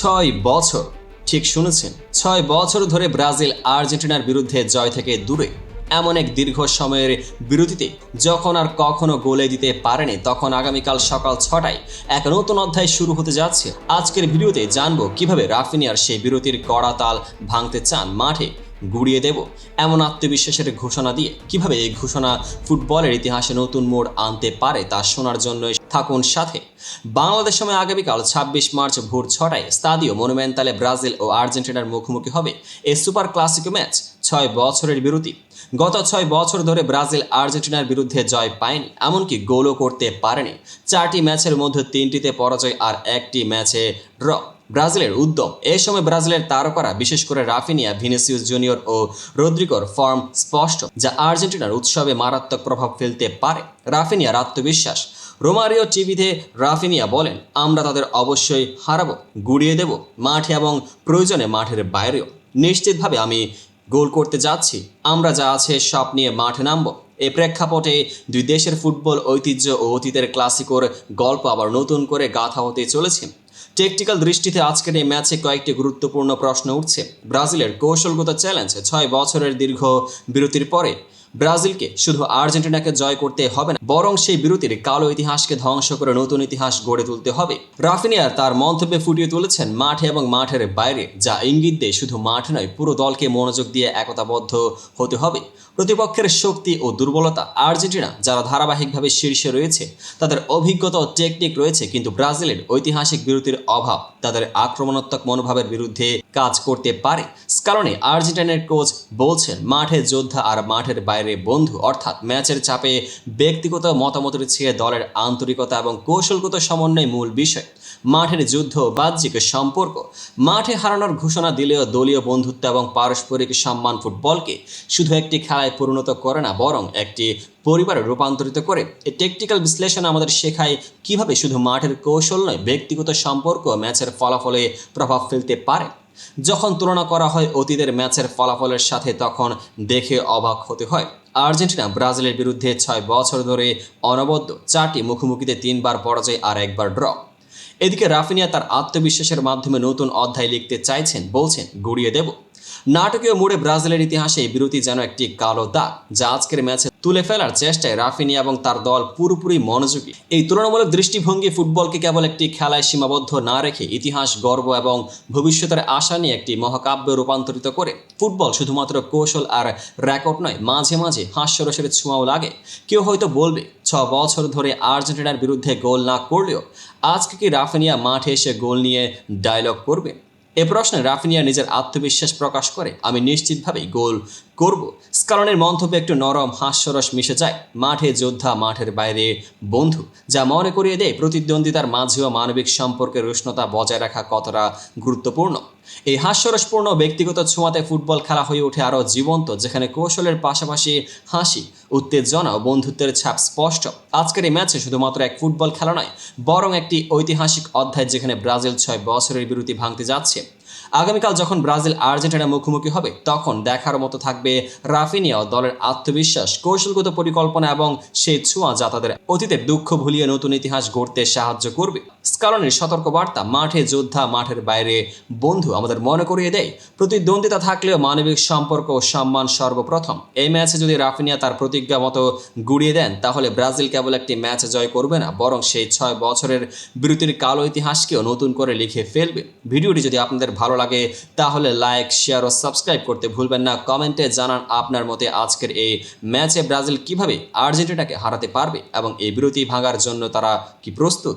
ছয় বছর, ঠিক শুনেছেন? ছয় বছর ধরে ব্রাজিল আর্জেন্টিনার বিরুদ্ধে জয় থেকে দূরে। এমন এক দীর্ঘ সময়ের বিরতিতে যখন আর কখনো গোলে দিতে পারেনি, তখন আগামীকাল সকাল ছটায় এক নতুন অধ্যায় শুরু হতে যাচ্ছে। আজকের ভিডিওতে জানব কীভাবে রাফিনিয়ার সেই বিরতির কড়া তাল ভাঙতে চান মাঠে। গুড়িয়ে দেব এমন আত্মবিশ্বাসের ঘোষণা দিয়ে কীভাবে এই ঘোষণা ফুটবলের ইতিহাসে নতুন মোড় আনতে পারে তা শোনার জন্য থাকুন সাথে। বাংলাদেশ সময় আগামীকাল ছাব্বিশ মার্চ ভোর ছটায় স্তাদিও মনুমেন্টালে ব্রাজিল ও আর্জেন্টিনার মুখোমুখি হবে এই সুপার ক্লাসিকো ম্যাচ, ছয় বছরের বিরতি। গত ছয় বছর ধরে ব্রাজিল আর্জেন্টিনার বিরুদ্ধে জয় পায়নি, এমনকি গোলও করতে পারেনি। চারটি ম্যাচের মধ্যে তিনটিতে পরাজয় আর একটি ম্যাচে ড্র। ব্রাজিলের উদ্যম এই সময় ব্রাজিলের তারকারা, বিশেষ করে রাফিনিয়া, ভিনিসিউস জুনিয়র ও রদ্রিগোর ফর্ম স্পষ্ট, যা আর্জেন্টিনার উৎসবে মারাত্মক প্রভাব ফেলতে পারে। রাফিনিয়ার আত্মবিশ্বাস রোমারিও টিভিতে রাফিনিয়া বলেন, আমরা তাদের অবশ্যই হারাবো, গুড়িয়ে দেব মাঠে এবং প্রয়োজনে মাঠের বাইরেও। নিশ্চিতভাবে আমি গোল করতে যাচ্ছি। আমরা যা আছে সব নিয়ে মাঠে নামবো। এ প্রেক্ষাপটে দুই দেশের ফুটবল ঐতিহ্য ও অতীতের ক্লাসিকোর গল্প আবার নতুন করে গাথা হতে চলেছে। টেকটিক্যাল দৃষ্টিতে আজকের এই ম্যাচে কয়েকটি গুরুত্বপূর্ণ প্রশ্ন উঠছে। ব্রাজিলের কৌশলগত চ্যালেঞ্জ ছয় বছরের দীর্ঘ বিরতির পরে ব্রাজিলকে শুধু আর্জেন্টিনাকে জয় করতে হবে না, বরং সেই বিরতির কালো ইতিহাসকে ধ্বংস করে নতুন ইতিহাস গড়ে তুলতে হবে। রাফিনিয়ার তার মন্তব্যে ফুটিয়ে তুলেছেন, মাঠে এবং মাঠের বাইরে যা ইঙ্গিত দেয় শুধু মাঠ নয়, পুরো দলকে মনোযোগ দিয়ে একতাবদ্ধ হতে হবে। প্রতিপক্ষের শক্তি ও দুর্বলতা, আর্জেন্টিনা, যারা ধারাবাহিকভাবে শীর্ষে রয়েছে, তাদের অভিজ্ঞতা ও টেকনিক রয়েছে, কিন্তু ব্রাজিলের ঐতিহাসিক বিরতির অভাব তাদের আক্রমণাত্মক মনোভাবের বিরুদ্ধে কাজ করতে পারে। কারণে আর্জেন্টিনার কোচ, বলছেন, মাঠে যোদ্ধা আর মাঠের বাইরে বন্ধু, অর্থাৎ ম্যাচের চাপে ব্যক্তিগত মতামতের চেয়ে দলের আন্তরিকতা এবং কৌশলগত সমন্বয় মূল বিষয়। মাঠের যুদ্ধ বাহ্যিক সম্পর্ক। মাঠে হারানোর ঘোষণা দিলেও দলীয় বন্ধুত্ব এবং পারস্পরিক সম্মান ফুটবলকে শুধু একটি খেলায় পরিণত করে না, বরং একটি পরিবারে রূপান্তরিত করে। এই টেকটিক্যাল বিশ্লেষণ আমাদের শেখায় কীভাবে শুধু মাঠের কৌশল নয়, ব্যক্তিগত সম্পর্ক ম্যাচের ফলাফলে প্রভাব ফেলতে পারে। যখন তুলনা করা হয় অতীতের ম্যাচের ফলাফলের সাথে, তখন দেখে অবাক হতে হয়। আর্জেন্টিনা ব্রাজিলের বিরুদ্ধে ছয় বছর ধরে অনবদ্য চারটি মুখোমুখিতে তিনবার পরাজয় আর একবার ড্র। এদিকে রাফিনিয়া তার আত্মবিশ্বাসের মাধ্যমে নতুন অধ্যায় লিখতে চাইছেন, বলছেন, গুড়িয়ে দেব। নাটকীয় মোড়ে ব্রাজিলের ইতিহাসে বিরতি যেন একটি কালো দাগ, যা আজকের ম্যাচে তুলে ফেলার চেষ্টায় রাফিনিয়া এবং তার দল পুরোপুরি মনোযোগী। এই তুলনামূলক দৃষ্টিভঙ্গি ফুটবলকে কেবল একটি খেলায় সীমাবদ্ধ না রেখে ইতিহাস গর্ব এবং ভবিষ্যতের আশা নিয়ে একটি মহাকাব্যে রূপান্তরিত করে। ফুটবল শুধুমাত্র কৌশল আর রেকর্ড নয়, মাঝে মাঝে হাস্যরসের ছোঁয়াও লাগে। কেউ হয়তো বলবে, ছ বছর ধরে আর্জেন্টিনার বিরুদ্ধে গোল না করলেও আজকে কি রাফিনিয়া মাঠে এসে গোল নিয়ে ডায়লগ করবে? এ প্রশ্নে রাফিনিয়া নিজের আত্মবিশ্বাস প্রকাশ করে আমি নিশ্চিতভাবেই গোল করব। স্কালনের মন্তব্যে একটু নরম হাস্যরস মিশে যায়। মাঠে যোদ্ধা মাঠের বাইরে বন্ধু, যা মনে করিয়ে দেয় প্রতিদ্বন্দ্বিতার মাঝেও মানবিক সম্পর্কের উষ্ণতা বজায় রাখা কতটা গুরুত্বপূর্ণ। এই হাস্যরসপূর্ণ ব্যক্তিগত ছোঁয়াতে ফুটবল খেলা হয়ে ওঠে আরও জীবন্ত, যেখানে কৌশলের পাশাপাশি হাসি, উত্তেজনা ও বন্ধুত্বের ছাপ স্পষ্ট। আজকের এই ম্যাচে শুধুমাত্র এক ফুটবল খেলা নয়, বরং একটি ঐতিহাসিক অধ্যায় যেখানে ব্রাজিল ছয় বছরের বিরতি ভাঙতে যাচ্ছে। আগামীকাল যখন ব্রাজিল আর্জেন্টিনা মুখোমুখি হবে, তখন দেখার মতো থাকবে রাফিনিয়া দলের আত্মবিশ্বাস, কৌশলগত পরিকল্পনা এবং সেই ছোঁয়া যা তাদের অতীতের দুঃখ ভুলিয়ে নতুন ইতিহাস গড়তে সাহায্য করবে। স্কালনের সতর্কবার্তা, মাঠে যোদ্ধা, মাঠের বাইরে। বন্ধু, আমাদের মনে করিয়ে দেয় প্রতিদ্বন্দ্বিতা থাকলেও মানবিক সম্পর্ক ও সম্মান সর্বপ্রথম। এই ম্যাচে যদি রাফিনিয়া তার প্রতিজ্ঞা মতো গুড়িয়ে দেন, তাহলে ব্রাজিল কেবল একটি ম্যাচ জয় করবে না, বরং সেই ছয় বছরের বিরতির কালো ইতিহাসকেও নতুন করে লিখে ফেলবে। ভিডিওটি যদি আপনাদের ভালো লাগে, তাহলে লাইক শেয়ার ও সাবস্ক্রাইব করতে ভুলবেন না। কমেন্টে জানান আপনার মতে আজকের এই ম্যাচে ব্রাজিল কীভাবে আর্জেন্টিনাকে হারাতে পারবে এবং এই বিরতি ভাঙার জন্য তারা কি প্রস্তুত?